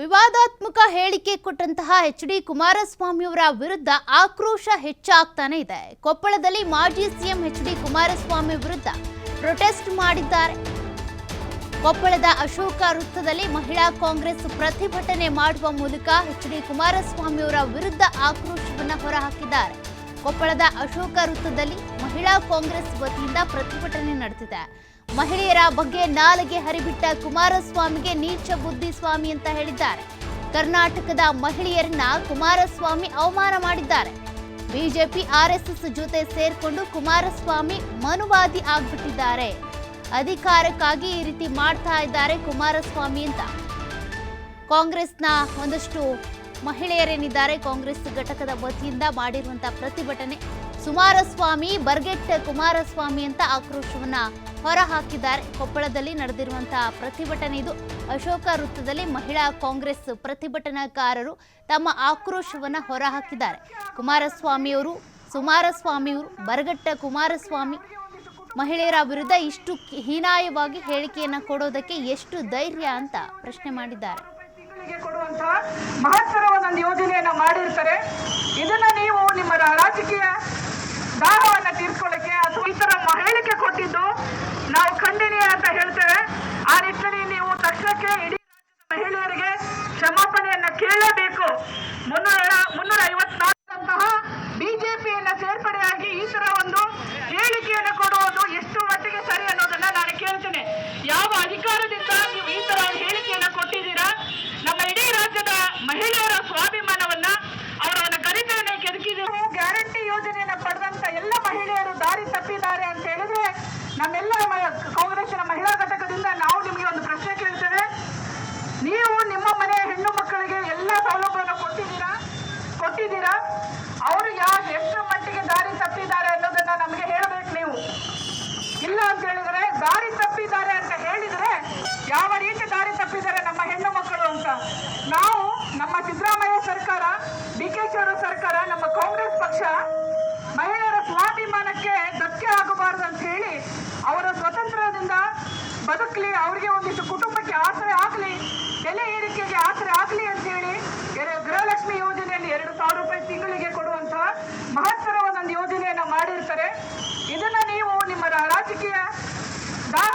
ವಿವಾದಾತ್ಮಕ ಹೇಳಿಕೆ ಕೊಟ್ಟಂತಹ ಎಚ್ ಡಿ ಕುಮಾರಸ್ವಾಮಿಯವರ ವಿರುದ್ಧ ಆಕ್ರೋಶ ಹೆಚ್ಚಾಗ್ತಾನೆ ಇದೆ. ಕೊಪ್ಪಳದಲ್ಲಿ ಮಾಜಿ ಸಿಎಂ ಎಚ್ ಡಿ ಕುಮಾರಸ್ವಾಮಿ ವಿರುದ್ಧ ಪ್ರೊಟೆಸ್ಟ್ ಮಾಡಿದ್ದಾರೆ. ಕೊಪ್ಪಳದ ಅಶೋಕ ವೃತ್ತದಲ್ಲಿ ಮಹಿಳಾ ಕಾಂಗ್ರೆಸ್ ಪ್ರತಿಭಟನೆ ಮಾಡುವ ಮೂಲಕ ಎಚ್ ಡಿ ಕುಮಾರಸ್ವಾಮಿಯವರ ವಿರುದ್ಧ ಆಕ್ರೋಶವನ್ನು ಹೊರಹಾಕಿದ್ದಾರೆ. ಕೊಪ್ಪಳದ ಅಶೋಕ ವೃತ್ತದಲ್ಲಿ ಮಹಿಳಾ ಕಾಂಗ್ರೆಸ್ ವತಿಯಿಂದ ಪ್ರತಿಭಟನೆ ನಡೆದಿದೆ. ಮಹಿಳೆಯರ ಬಗ್ಗೆ ನಾಲಿಗೆ ಹರಿಬಿಟ್ಟ ಕುಮಾರಸ್ವಾಮಿಗೆ ನೀಚ ಬುದ್ಧಿ ಸ್ವಾಮಿ ಅಂತ ಹೇಳಿದ್ದಾರೆ. ಕರ್ನಾಟಕದ ಮಹಿಳೆಯರನ್ನ ಕುಮಾರಸ್ವಾಮಿ ಅವಮಾನ ಮಾಡಿದ್ದಾರೆ. ಬಿಜೆಪಿ ಆರ್ಎಸ್ಎಸ್ ಜೊತೆ ಸೇರ್ಕೊಂಡು ಕುಮಾರಸ್ವಾಮಿ ಮನುವಾದಿ ಆಗ್ಬಿಟ್ಟಿದ್ದಾರೆ. ಅಧಿಕಾರಕ್ಕಾಗಿ ಈ ರೀತಿ ಮಾಡ್ತಾ ಇದ್ದಾರೆ ಕುಮಾರಸ್ವಾಮಿ ಅಂತ. ಕಾಂಗ್ರೆಸ್ನ ಒಂದಷ್ಟು ಮಹಿಳೆಯರೇನಿದ್ದಾರೆ? ಕಾಂಗ್ರೆಸ್ ಘಟಕದ ವತಿಯಿಂದ ಮಾಡಿರುವಂತಹ ಪ್ರತಿಭಟನೆ. ಸುಮಾರಸ್ವಾಮಿ ಬರ್ಗೆಟ್ ಕುಮಾರಸ್ವಾಮಿ ಅಂತ ಆಕ್ರೋಶವನ್ನ ಹೊರಹಾಕಿದ್ದಾರೆ. ಕೊಪ್ಪಳದಲ್ಲಿ ನಡೆದಿರುವಂತಹ ಪ್ರತಿಭಟನೆ ಇದು. ಅಶೋಕ ವೃತ್ತದಲ್ಲಿ ಮಹಿಳಾ ಕಾಂಗ್ರೆಸ್ ಪ್ರತಿಭಟನಾಕಾರರು ತಮ್ಮ ಆಕ್ರೋಶವನ್ನ ಹೊರಹಾಕಿದ್ದಾರೆ. ಕುಮಾರಸ್ವಾಮಿಯವರು ಸುಮಾರಸ್ವಾಮಿಯವರು ಬರಗಟ್ಟ ಕುಮಾರಸ್ವಾಮಿ ಮಹಿಳೆಯರ ವಿರುದ್ಧ ಇಷ್ಟು ಹೀನಾಯವಾಗಿ ಹೇಳಿಕೆಯನ್ನ ಕೊಡೋದಕ್ಕೆ ಎಷ್ಟು ಧೈರ್ಯ ಅಂತ ಪ್ರಶ್ನೆ ಮಾಡಿದ್ದಾರೆ. ತಿಂಗಳಿಗೆ ಮಹತ್ತರ ಮಹತ್ತರವಾದ ಒಂದು ಯೋಜನೆಯನ್ನ ಮಾಡಿರ್ತಾರೆ. ಇದನ್ನ ನೀವು ನಿಮ್ಮ ರಾಜಕೀಯ ದಾಹವನ್ನ ತೀರ್ಕೊಳ್ಳಕ್ಕೆ ಅಥವಾ ಈ ಹೇಳಿಕೆ ಕೊಟ್ಟಿದ್ದು ನಾವು ಖಂಡನೀಯ ಅಂತ ಹೇಳ್ತೇವೆ. ಆ ನಿಟ್ಟಿನಲ್ಲಿ ನೀವು ತಕ್ಷಣಕ್ಕೆ ಇಡೀ ಮಹಿಳೆಯರಿಗೆ ಕ್ಷಮಾಪಣೆಯನ್ನ ಕೇಳಬೇಕು. ಮುನ್ನೂರ ಮುನ್ನೂರ ಐವತ್ನಾಲ್ಕಂತಹ ಬಿಜೆಪಿಯನ್ನ ಸೇರ್ಪಡೆಯಾಗಿ ಈ ತರ ಒಂದು ಹೇಳಿಕೆಯನ್ನು ಕೊಡುವುದು ಎಷ್ಟು ಮಟ್ಟಿಗೆ ಸರಿ ಅನ್ನೋದನ್ನ ನಾನು ಕೇಳ್ತೇನೆ ಯಾವ ಅಧಿಕಾರದಿಂದ ನೀವು ಈ ತರ ಒಂದು ಹೇಳಿಕೆಯನ್ನ ಕೊಟ್ಟಿದ್ದೀರಾ ನಮ್ಮ ಇಡೀ ರಾಜ್ಯದ ಮಹಿಳೆಯರ ಸ್ವಾಭಿಮಾನವನ್ನ ಅವರ ಒಂದು ಘನತೆಯನ್ನ ಕೆದಕಿದ್ದೀವಿ ಗ್ಯಾರಂಟಿ ಯೋಜನೆಯನ್ನ ಪಡೆದಂತ ಎಲ್ಲ ಮಹಿಳೆಯರು ದಾರಿ ತಪ್ಪಿದ್ದಾರೆ ಅಂತ ಹೇಳಿದ್ರೆ ನಮ್ಮೆಲ್ಲ ಕಾಂಗ್ರೆಸ್ನ ಮಹಿಳಾ ಘಟಕದಿಂದ ನಾವು ನಿಮಗೆ ಒಂದು ಪ್ರಶ್ನೆ ಕೇಳ್ತೇವೆ. ನೀವು ನಿಮ್ಮ ಮನೆಯ ಹೆಣ್ಣು ಮಕ್ಕಳಿಗೆ ಎಲ್ಲ ಸೌಲಭ್ಯವನ್ನು ಕೊಟ್ಟಿದ್ದೀರಾ? ಕೊಟ್ಟಿದ್ದೀರಾ? ಅವರು ಯಾವ ಎಷ್ಟು ಮಟ್ಟಿಗೆ ದಾರಿ ತಪ್ಪಿದ್ದಾರೆ ಅನ್ನೋದನ್ನ ನಮಗೆ ಹೇಳಬೇಕು ನೀವು ಇಲ್ಲ ಅಂತ ಹೇಳಿದ್ರೆ ದಾರಿ ತಪ್ಪಿದ್ದಾರೆ ಅಂತ ಹೇಳಿದ್ರೆ ಯಾವ ರೀತಿ ದಾರಿ ತಪ್ಪಿದ್ದಾರೆ ನಮ್ಮ ಹೆಣ್ಣು ಮಕ್ಕಳು ಅಂತ ನಾವು ನಮ್ಮ ಸಿದ್ದರಾಮಯ್ಯ ಸರ್ಕಾರ ಡಿ ಕೆ ಶಿವರ ಸರ್ಕಾರ ನಮ್ಮ ಕಾಂಗ್ರೆಸ್ ಪಕ್ಷ ಮಹಿಳೆಯರ ಸ್ವಾಭಿಮಾನಕ್ಕೆ ಧಕ್ಕೆ ಆಗಬಾರದು ಅಂತ ಹೇಳಿ ಅವರ ಸ್ವತಂತ್ರದಿಂದ ಬದುಕಲಿ ಅವರಿಗೆ ಒಂದಿಷ್ಟು ಕುಟುಂಬಕ್ಕೆ ಆಸರೆ ಆಗಲಿ ಬೆಲೆ ಏರಿಕೆಗೆ ಆಸರೆ ಆಗಲಿ ಅಂತ ಹೇಳಿ ಗೃಹಲಕ್ಷ್ಮಿ ಯೋಜನೆಯಲ್ಲಿ ಎರಡು ಸಾವಿರ ರೂಪಾಯಿ ತಿಂಗಳಿಗೆ ಕೊಡುವಂತಹ ಮಹತ್ತರವಾದ ಒಂದು ಯೋಜನೆಯನ್ನ ಮಾಡಿರ್ತಾರೆ. ಇದನ್ನ ನೀವು ನಿಮ್ಮ ರಾಜಕೀಯ ದಾಹ